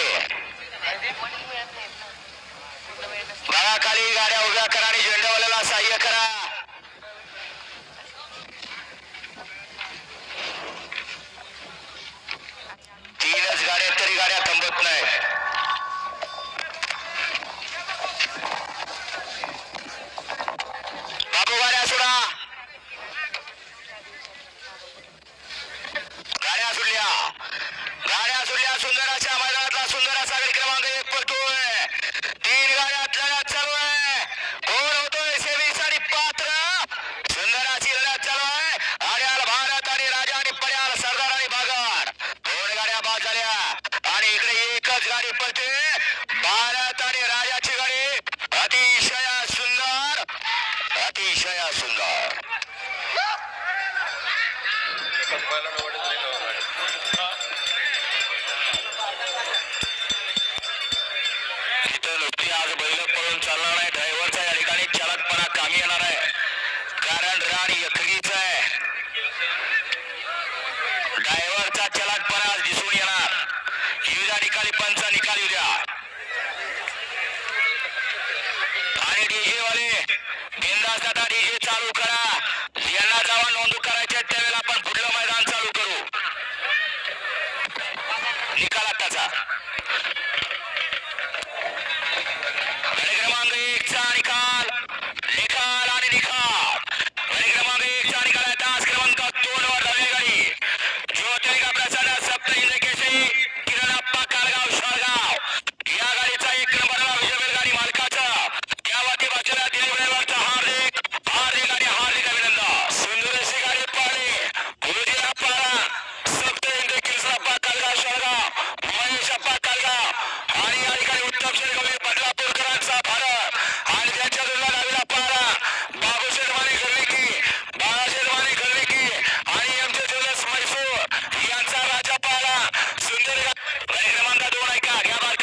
पाहिजे बघा खाली गाड्या उभ्या करा आणि झेंडावाल्या इथं लोकप्रिय आज बैल पळून चालणार नाही ड्रायव्हरचा या ठिकाणी चालकपणा कामी येणार आहे. कारण रान आहे. ड्रायव्हरचा चालकपणा आज दिसून येणार. येऊ द्या निकाली द्या आणि डीजे वाले बिंदास आता डीजे चालू करा. यांना जावा नोंदू करायच्या त्यावेळेला आपण Africa. আপনার